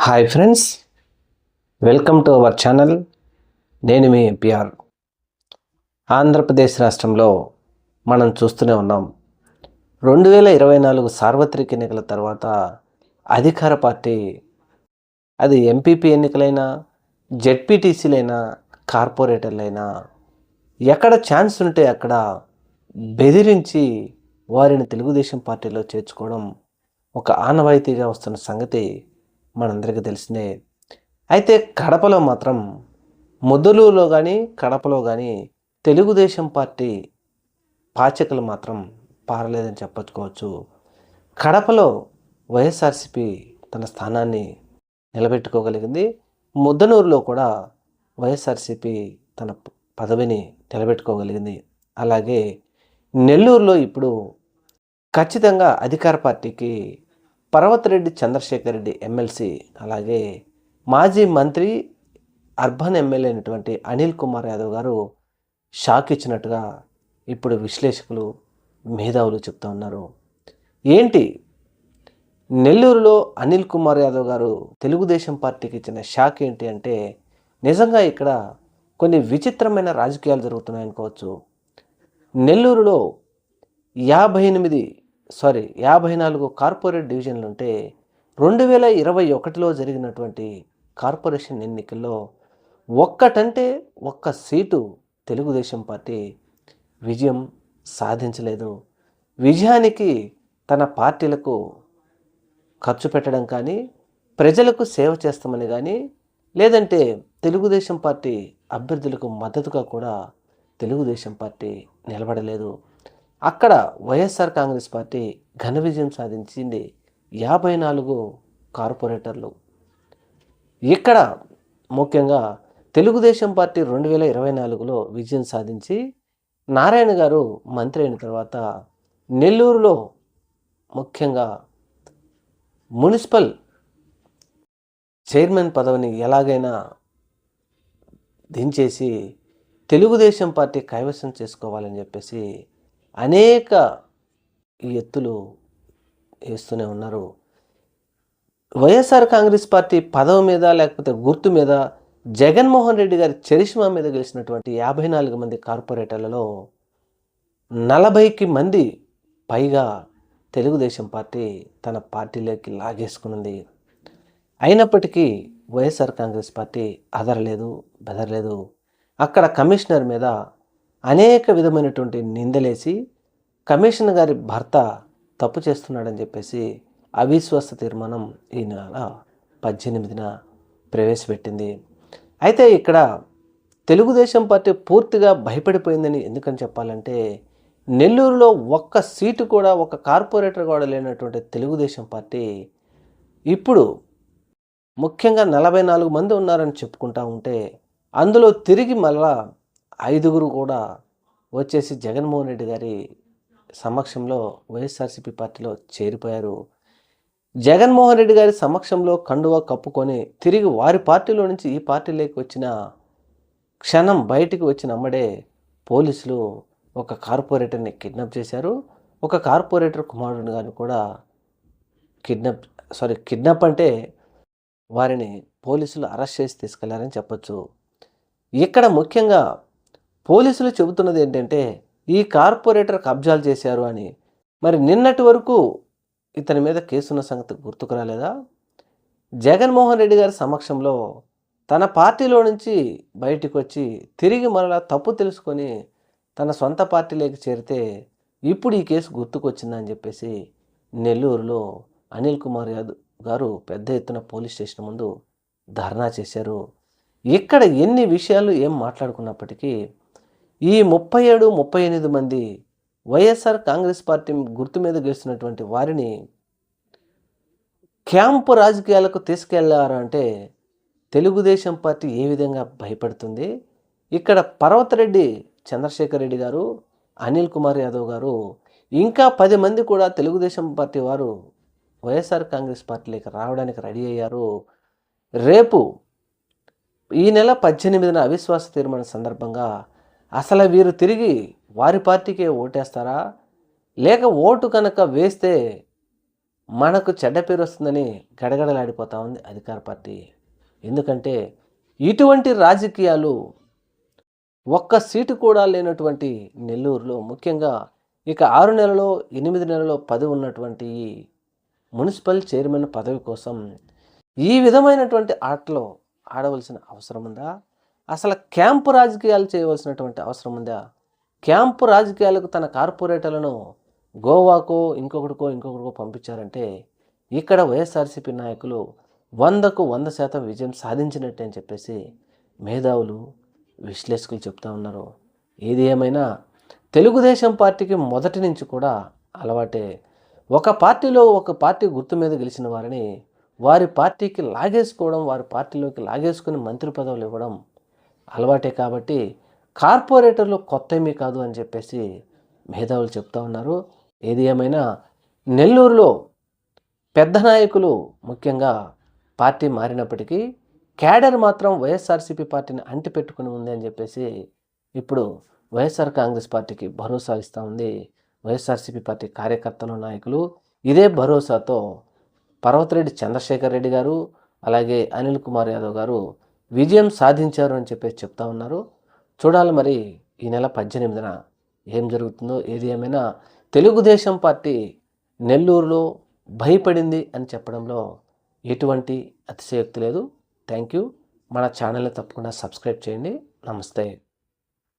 Hi friends welcome to our channel నేను మీ NPR Andhra Pradesh రాష్ట్రంలో మనం చూస్తూనే ఉన్నాం. రెండు వేల ఇరవై నాలుగు సార్వత్రిక ఎన్నికల తర్వాత అధికార పార్టీ అది ఎంపీపీ ఎన్నికలైనా జెడ్పీటీసీలైనా కార్పొరేటర్లైనా ఎక్కడ ఛాన్స్ ఉంటే అక్కడ బెదిరించి వారిని తెలుగుదేశం పార్టీలో చేర్చుకోవడం ఒక ఆనవాయితీగా వస్తున్న సంగతి మనందరికీ తెలిసిందే. అయితే కడపలో మాత్రం ముద్దలూరులో కానీ కడపలో కానీ తెలుగుదేశం పార్టీ పాచికలు మాత్రం పారలేదని చెప్పచ్చుకోవచ్చు. కడపలో వైఎస్ఆర్సిపి తన స్థానాన్ని నిలబెట్టుకోగలిగింది. ముద్దనూరులో కూడా వైఎస్ఆర్సిపి తన పదవిని నిలబెట్టుకోగలిగింది. అలాగే నెల్లూరులో ఇప్పుడు ఖచ్చితంగా అధికార పార్టీకి పర్వతరెడ్డి చంద్రశేఖర్ రెడ్డి ఎమ్మెల్సీ అలాగే మాజీ మంత్రి అర్బన్ ఎమ్మెల్యే అయినటువంటి అనిల్ కుమార్ యాదవ్ గారు షాక్ ఇచ్చినట్టుగా ఇప్పుడు విశ్లేషకులు మేధావులు చెప్తా ఉన్నారు. ఏంటి? నెల్లూరులో అనిల్ కుమార్ యాదవ్ గారు తెలుగుదేశం పార్టీకి ఇచ్చిన షాక్ ఏంటి అంటే నిజంగా ఇక్కడ కొన్ని విచిత్రమైన రాజకీయాలు జరుగుతున్నాయనుకోవచ్చు. నెల్లూరులో యాభై ఎనిమిది సారీ యాభై నాలుగు కార్పొరేట్ డివిజన్లు ఉంటే రెండు వేల ఇరవై ఒకటిలో జరిగినటువంటి కార్పొరేషన్ ఎన్నికల్లో ఒక్కటంటే ఒక్క సీటు తెలుగుదేశం పార్టీ విజయం సాధించలేదు. విజయానికి తన పార్టీలకు ఖర్చు పెట్టడం కానీ ప్రజలకు సేవ చేస్తామని కానీ లేదంటే తెలుగుదేశం పార్టీ అభ్యర్థులకు మద్దతుగా కూడా తెలుగుదేశం పార్టీ నిలబడలేదు. అక్కడ వైఎస్ఆర్ కాంగ్రెస్ పార్టీ ఘన విజయం సాధించింది యాభై నాలుగు కార్పొరేటర్లు. ఇక్కడ ముఖ్యంగా తెలుగుదేశం పార్టీ రెండు వేల ఇరవై నాలుగులో విజయం సాధించి నారాయణ గారు మంత్రి అయిన తర్వాత నెల్లూరులో ముఖ్యంగా మున్సిపల్ చైర్మన్ పదవిని ఎలాగైనా దించేసి తెలుగుదేశం పార్టీ కైవసం చేసుకోవాలని చెప్పేసి అనేక ఎత్తులు వేస్తూనే ఉన్నారు. వైఎస్ఆర్ కాంగ్రెస్ పార్టీ పదవి మీద లేకపోతే గుర్తు మీద జగన్మోహన్ రెడ్డి గారి చరిష్మా మీద గెలిచినటువంటి యాభై నాలుగు మంది కార్పొరేటర్లలో నలభైకి మంది పైగా తెలుగుదేశం పార్టీ తన పార్టీలోకి లాగేసుకున్నది అయినప్పటికీ వైఎస్ఆర్ కాంగ్రెస్ పార్టీ అదరలేదు బెదరలేదు. అక్కడ కమిషనర్ మీద అనేక విధమైనటువంటి నిందలేసి కమిషన్ గారి భర్త తప్పు చేస్తున్నాడని చెప్పేసి అవిశ్వాస తీర్మానం ఈ నెల పద్దెనిమిదిన ప్రవేశపెట్టింది. అయితే ఇక్కడ తెలుగుదేశం పార్టీ పూర్తిగా భయపడిపోయిందని ఎందుకని చెప్పాలంటే నెల్లూరులో ఒక్క సీటు కూడా ఒక కార్పొరేటర్ కూడా లేనటువంటి తెలుగుదేశం పార్టీ ఇప్పుడు ముఖ్యంగా నలభై నాలుగు మంది ఉన్నారని చెప్పుకుంటా ఉంటే అందులో తిరిగి మళ్ళా ఐదుగురు కూడా వచ్చేసి జగన్మోహన్ రెడ్డి గారి సమక్షంలో వైఎస్ఆర్సీపీ పార్టీలో చేరిపోయారు. జగన్మోహన్ రెడ్డి గారి సమక్షంలో కండువా కప్పుకొని తిరిగి వారి పార్టీలో నుంచి ఈ పార్టీలోకి వచ్చిన క్షణం బయటికి వచ్చిన అమ్మడే పోలీసులు ఒక కార్పొరేటర్ని కిడ్నాప్ చేశారు. ఒక కార్పొరేటర్ కుమారుడు గారిని కూడా కిడ్నాప్ సారీ కిడ్నాప్ అంటే వారిని పోలీసులు అరెస్ట్ చేసి తీసుకెళ్ళారని చెప్పొచ్చు. ఇక్కడ ముఖ్యంగా పోలీసులు చెబుతున్నది ఏంటంటే ఈ కార్పొరేటర్ కబ్జాలు చేశారు అని. మరి నిన్నటి వరకు ఇతని మీద కేసున్న సంగతి గుర్తుకు రాలేదా? జగన్మోహన్ రెడ్డి గారి సమక్షంలో తన పార్టీలో నుంచి బయటకు వచ్చి తిరిగి మరలా తప్పు తెలుసుకొని తన సొంత పార్టీలోకి చేరితే ఇప్పుడు ఈ కేసు గుర్తుకొచ్చిందని చెప్పేసి నెల్లూరులో అనిల్ కుమార్ యాదవ్ గారు పెద్ద ఎత్తున పోలీస్ స్టేషన్ ముందు ధర్నా చేశారు. ఇక్కడ ఎన్ని విషయాలు ఏం మాట్లాడుకున్నప్పటికీ ఈ ముప్పై ఏడు ముప్పై ఎనిమిది మంది వైఎస్ఆర్ కాంగ్రెస్ పార్టీ గుర్తు మీద గెలిచినటువంటి వారిని క్యాంపు రాజకీయాలకు తీసుకెళ్ళారంటే తెలుగుదేశం పార్టీ ఏ విధంగా భయపడుతుంది? ఇక్కడ పర్వతరెడ్డి చంద్రశేఖర్ రెడ్డి గారు అనిల్ కుమార్ యాదవ్ గారు ఇంకా పది మంది కూడా తెలుగుదేశం పార్టీ వారు వైఎస్ఆర్ కాంగ్రెస్ పార్టీలోకి రావడానికి రెడీ అయ్యారు. రేపు ఈ నెల పద్దెనిమిదిన అవిశ్వాస తీర్మానం సందర్భంగా అసలు వీరు తిరిగి వారి పార్టీకే ఓటేస్తారా? లేక ఓటు కనుక వేస్తే మనకు చెడ్డ పేరు వస్తుందని గడగడలాడిపోతా ఉంది అధికార పార్టీ. ఎందుకంటే ఇటువంటి రాజకీయాలు ఒక్క సీటు కూడా లేనటువంటి నెల్లూరులో ముఖ్యంగా ఇక ఆరు నెలలో ఎనిమిది నెలలో పది ఉన్నటువంటి ఈ మున్సిపల్ చైర్మన్ పదవి కోసం ఈ విధమైనటువంటి ఆటలో ఆడవలసిన అవసరం ఉందా? అసలు క్యాంపు రాజకీయాలు చేయవలసినటువంటి అవసరం ఉందా? క్యాంపు రాజకీయాలకు తన కార్పొరేటర్లను గోవాకో ఇంకొకటికో ఇంకొకటికో పంపించారంటే ఇక్కడ వైఎస్ఆర్సీపీ నాయకులు వందకు వంద శాతం విజయం సాధించినట్టే అని చెప్పేసి మేధావులు విశ్లేషకులు చెప్తా ఉన్నారు. ఏది ఏమైనా తెలుగుదేశం పార్టీకి మొదటి నుంచి కూడా అలవాటే. ఒక పార్టీలో ఒక పార్టీ గుర్తు మీద గెలిచిన వారిని వారి పార్టీకి లాగేసుకోవడం వారి పార్టీలోకి లాగేసుకుని మంత్రి పదవులు ఇవ్వడం అలవాటే కాబట్టి కార్పొరేటర్లు కొత్త ఏమీ కాదు అని చెప్పేసి మేధావులు చెప్తా ఉన్నారు. ఏది ఏమైనా నెల్లూరులో పెద్ద నాయకులు ముఖ్యంగా పార్టీ మారినప్పటికీ క్యాడర్ మాత్రం వైఎస్ఆర్సీపీ పార్టీని అంటిపెట్టుకుని ఉంది అని చెప్పేసి ఇప్పుడు వైఎస్ఆర్ కాంగ్రెస్ పార్టీకి భరోసా ఇస్తూ ఉంది. వైఎస్ఆర్సీపీ పార్టీ కార్యకర్తలు నాయకులు ఇదే భరోసాతో పర్వతరెడ్డి చంద్రశేఖర్ రెడ్డి గారు అలాగే అనిల్ కుమార్ యాదవ్ గారు విజయం సాధించారు అని చెప్పేసి చెప్తా ఉన్నారు. చూడాలి మరి ఈ నెల పద్దెనిమిదిన ఏం జరుగుతుందో ఏది ఏమైనా తెలుగుదేశం పార్టీ నెల్లూరులో భయపడింది అని చెప్పడంలో ఎటువంటి అతిశయోక్తి లేదు. Thank you. మన ఛానల్ని తప్పకుండా సబ్స్క్రైబ్ చేయండి. నమస్తే.